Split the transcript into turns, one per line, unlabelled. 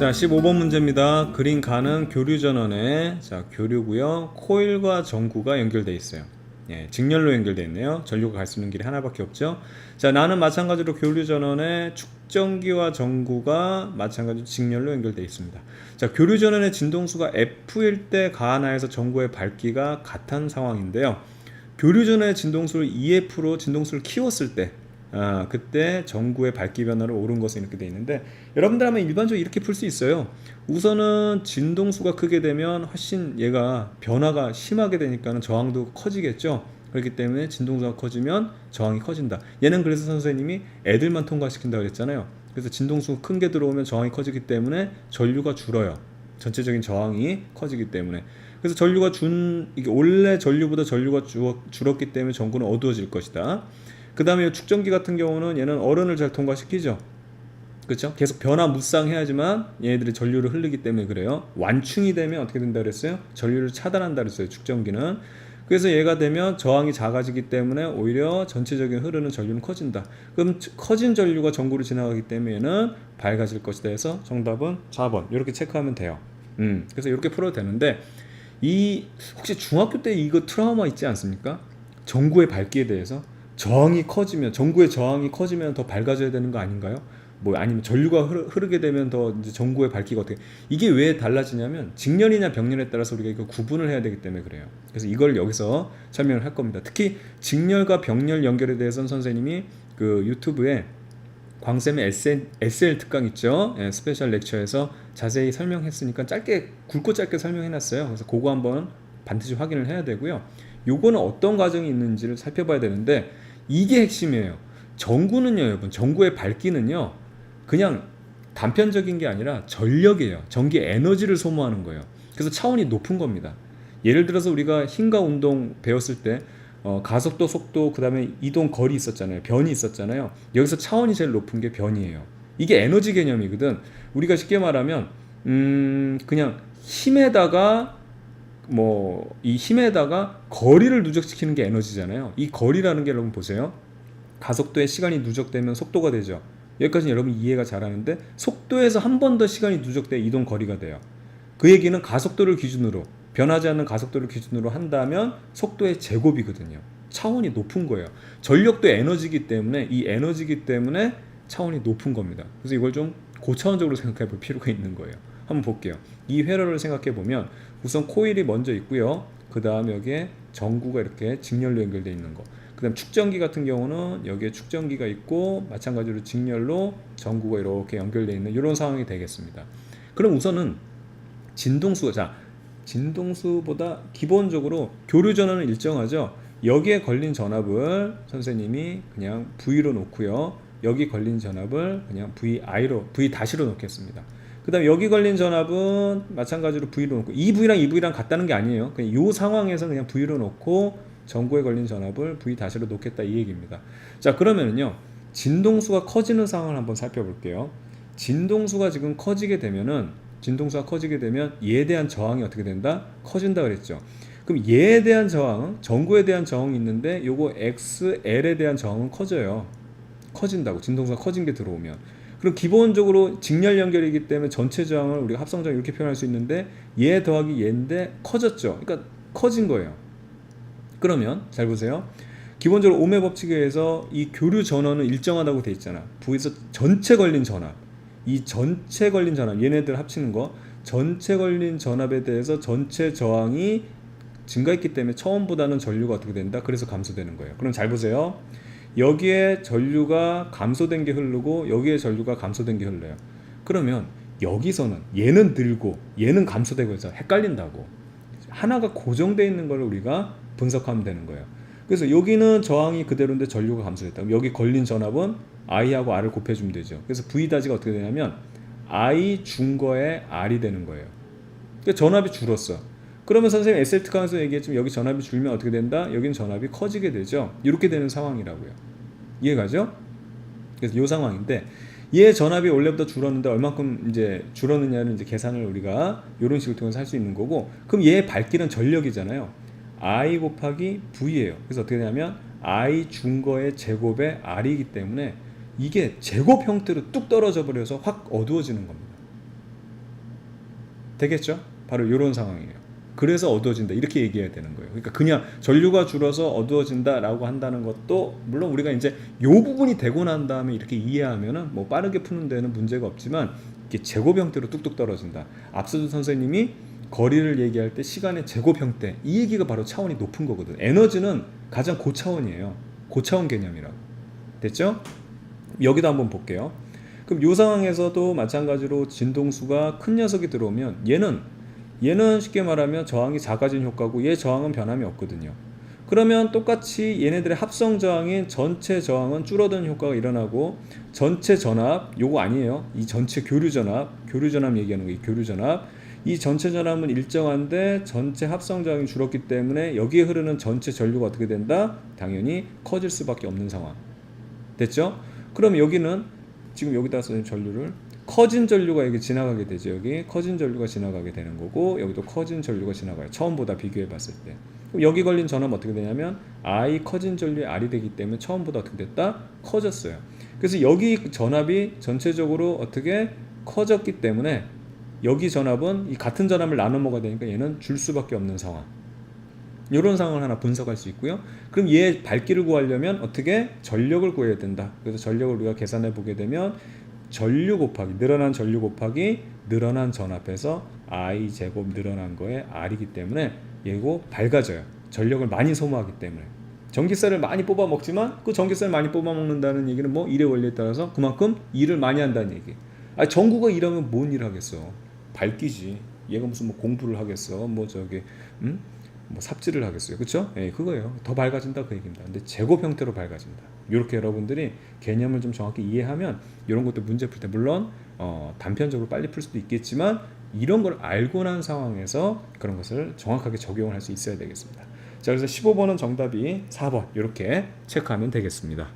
자, 15번 문제입니다. 그린 가는 교류 전원에 자, 교류고요. 코일과 전구가 연결돼 있어요. 예, 직렬로 연결돼 있네요. 전류가 갈 수 있는 길이 하나밖에 없죠. 자, 나는 마찬가지로 교류 전원에 축전기와 전구가 마찬가지로 직렬로 연결돼 있습니다. 자, 교류 전원의 진동수가 F일 때 가하나에서 전구의 밝기가 같은 상황인데요. 교류 전원의 진동수를 EF로 진동수를 키웠을 때 아, 그때 전구의 밝기 변화를 옳은 것은 이렇게 돼 있는데 여러분들 하면 일반적으로 이렇게 풀 수 있어요. 우선은 진동수가 크게 되면 훨씬 얘가 변화가 심하게 되니까는 저항도 커지겠죠. 그렇기 때문에 진동수가 커지면 저항이 커진다. 얘는 그래서 선생님이 애들만 통과시킨다 그랬잖아요. 그래서 진동수 큰게 들어오면 저항이 커지기 때문에 전류가 줄어요. 전체적인 저항이 커지기 때문에 그래서 전류가 준 이게 원래 전류보다 전류가 주, 줄었기 때문에 전구는 어두워질 것이다. 그 다음에 축전기 같은 경우는 얘는 어른을 잘 통과시키죠. 그렇죠? 계속 변화 무쌍해야지만 얘네들이 전류를 흐르기 때문에 그래요. 완충이 되면 어떻게 된다 그랬어요? 전류를 차단한다 그랬어요. 축전기는. 그래서 얘가 되면 저항이 작아지기 때문에 오히려 전체적인 흐르는 전류는 커진다. 그럼 커진 전류가 전구를 지나가기 때문에 얘는 밝아질 것이다 해서 정답은 4번 이렇게 체크하면 돼요. 음, 그래서 이렇게 풀어도 되는데 이 혹시 중학교 때 이거 트라우마 있지 않습니까? 전구의 밝기에 대해서 저항이 커지면 전구의 저항이 커지면 더 밝아져야 되는 거 아닌가요? 뭐 아니면 전류가 흐르, 흐르 게 되면 더 이제 전구의 밝기가 어떻게 이게 왜 달라지냐면 직렬이냐 병렬에 따라서 우리가 이거 구분을 해야 되기 때문에 그래요. 그래서 이걸 여기서 설명을 할 겁니다. 특히 직렬과 병렬 연결에 대해서는 선생님이 그 유튜브에 광쌤의 SL, SL 특강 있죠. 예, 스페셜 렉처에서 자세히 설명했으니까 짧게 굵고 짧게 설명해놨어요. 그래서 그거 한번 반드시 확인을 해야 되고요. 요거는 어떤 과정이 있는지를 살펴봐야 되는데 이게 핵심이에요. 전구는요, 여러분. 전구의 밝기는요. 그냥 단편적인 게 아니라 전력이에요. 전기 에너지를 소모하는 거예요. 그래서 차원이 높은 겁니다. 예를 들어서 우리가 힘과 운동 배웠을 때 어, 가속도, 속도, 그 다음에 이동 거리 있었잖아요. 변이 있었잖아요. 여기서 차원이 제일 높은 게 변이에요. 이게 에너지 개념이거든. 우리가 쉽게 말하면 음, 그냥 힘에다가 뭐 이 힘에다가 거리를 누적시키는 게 에너지잖아요. 이 거리라는 게 여러분 보세요. 가속도에 시간이 누적되면 속도가 되죠. 여기까지는 여러분 이해가 잘하는데 속도에서 한 번 더 시간이 누적돼 이동 거리가 돼요. 그 얘기는 가속도를 기준으로 변하지 않는 가속도를 기준으로 한다면 속도의 제곱이거든요. 차원이 높은 거예요. 전력도 에너지기 때문에 이 에너지기 때문에 차원이 높은 겁니다. 그래서 이걸 좀 고차원적으로 생각해 볼 필요가 있는 거예요. 한번 볼게요. 이 회로를 생각해 보면 우선 코일이 먼저 있고요. 그 다음 여기에 전구가 이렇게 직렬로 연결되어 있는 거. 그 다음 축전기 같은 경우는 여기에 축전기가 있고 마찬가지로 직렬로 전구가 이렇게 연결되어 있는 이런 상황이 되겠습니다. 그럼 우선은 진동수가 자 진동수보다 기본적으로 교류 전원은 일정하죠. 여기에 걸린 전압을 선생님이 그냥 V로 놓고요. 여기 걸린 전압을 그냥 VI로 V 다시로 놓겠습니다. 그 다음 여기 걸린 전압은 마찬가지로 V로 놓고 이 V랑 이 V랑 같다는 게 아니에요. 그냥 이 상황에서 그냥 V로 놓고 전구에 걸린 전압을 V 다시로 놓겠다 이 얘기입니다. 자 그러면은요 진동수가 커지는 상황을 한번 살펴볼게요. 진동수가 지금 커지게 되면은 진동수가 커지게 되면 얘에 대한 저항이 어떻게 된다? 커진다 그랬죠. 그럼 얘에 대한 저항, 전구에 대한 저항이 있는데 요거 XL에 대한 저항은 커져요. 커진다고 진동수가 커진 게 들어오면 그럼 기본적으로 직렬 연결이기 때문에 전체 저항을 우리가 합성 저항 이렇게 표현할 수 있는데 얘 더하기 얘인데 커졌죠. 그러니까 커진 거예요. 그러면 잘 보세요. 기본적으로 오메 법칙에 의해서 이 교류 전원은 일정하다고 돼 있잖아. V에서 전체 걸린 전압. 이 전체 걸린 전압 얘네들 합치는 거 전체 걸린 전압에 대해서 전체 저항이 증가했기 때문에 처음보다는 전류가 어떻게 된다? 그래서 감소되는 거예요. 그럼 잘 보세요. 여기에 전류가 감소된 게 흐르고 여기에 전류가 감소된 게 흘러요. 그러면 여기서는 얘는 늘고 얘는 감소되고 해서 헷갈린다고. 하나가 고정되어 있는 걸 우리가 분석하면 되는 거예요. 그래서 여기는 저항이 그대로인데 전류가 감소했다. 그럼 여기 걸린 전압은 I하고 R을 곱해주면 되죠. 그래서 V 다지가 어떻게 되냐면 I 준 거에 R이 되는 거예요. 그러니까 전압이 줄었어. 그러면 선생님 SL 특강에서 얘기했지만 여기 전압이 줄면 어떻게 된다? 여기는 전압이 커지게 되죠. 이렇게 되는 상황이라고요. 이해가죠? 그래서 이 상황인데 얘 전압이 원래보다 줄었는데 얼마큼 이제 줄었느냐는 이제 계산을 우리가 이런 식으로 통해서 할 수 있는 거고 그럼 얘의 밝기는 전력이잖아요. I 곱하기 V예요. 그래서 어떻게 되냐면 I 준 거의 제곱의 R이기 때문에 이게 제곱 형태로 뚝 떨어져 버려서 확 어두워지는 겁니다. 되겠죠? 바로 이런 상황이에요. 그래서 어두워진다 이렇게 얘기해야 되는 거예요. 그러니까 그냥 전류가 줄어서 어두워진다라고 한다는 것도 물론 우리가 이제 요 부분이 되고 난 다음에 이렇게 이해하면은 뭐 빠르게 푸는 데는 문제가 없지만 이게 제곱형태로 뚝뚝 떨어진다. 앞서도 선생님이 거리를 얘기할 때 시간의 제곱형태 이 얘기가 바로 차원이 높은 거거든. 에너지는 가장 고차원이에요. 고차원 개념이라고. 됐죠? 여기도 한번 볼게요. 그럼 이 상황에서도 마찬가지로 진동수가 큰 녀석이 들어오면 얘는 얘는 쉽게 말하면 저항이 작아진 효과고 얘 저항은 변함이 없거든요. 그러면 똑같이 얘네들의 합성 저항인 전체 저항은 줄어드는 효과가 일어나고 전체 전압 요거 아니에요. 이 전체 교류 전압, 교류 전압 얘기하는 거예요. 교류 전압. 이 전체 전압은 일정한데 전체 합성 저항이 줄었기 때문에 여기에 흐르는 전체 전류가 어떻게 된다? 당연히 커질 수밖에 없는 상황. 됐죠? 그럼 여기는 지금 여기다 쓰는 전류를 커진 전류가 여기 지나가게 되죠. 여기 커진 전류가 지나가게 되는 거고 여기도 커진 전류가 지나가요. 처음보다 비교해 봤을 때. 그럼 여기 걸린 전압 어떻게 되냐면 I 커진 전류의 R이 되기 때문에 처음보다 어떻게 됐다? 커졌어요. 그래서 여기 전압이 전체적으로 어떻게 커졌기 때문에 여기 전압은 이 같은 전압을 나눠 먹어야 되니까 얘는 줄 수밖에 없는 상황. 이런 상황을 하나 분석할 수 있고요. 그럼 얘 밝기를 구하려면 어떻게 전력을 구해야 된다. 그래서 전력을 우리가 계산해 보게 되면 전류 곱하기 늘어난 전류 곱하기 늘어난 전압에서 I 제곱 늘어난 거에 R이기 때문에 얘고 밝아져요. 전력을 많이 소모하기 때문에 전기세를 많이 뽑아 먹지만 그 전기세를 많이 뽑아 먹는다는 얘기는 뭐 일의 원리에 따라서 그만큼 일을 많이 한다는 얘기. 아 전구가 일하면 뭔 일 하겠어? 밝기지. 얘가 무슨 뭐 공부를 하겠어? 뭐 저기 음? 뭐 삽질을 하겠어요. 그렇죠? 예, 그거예요. 더 밝아진다 그 얘기입니다. 근데 제곱 형태로 밝아진다. 이렇게 여러분들이 개념을 좀 정확히 이해하면 이런 것도 문제 풀 때 물론 어, 단편적으로 빨리 풀 수도 있겠지만 이런 걸 알고 난 상황에서 그런 것을 정확하게 적용을 할 수 있어야 되겠습니다. 자, 그래서 15번은 정답이 4번 이렇게 체크하면 되겠습니다.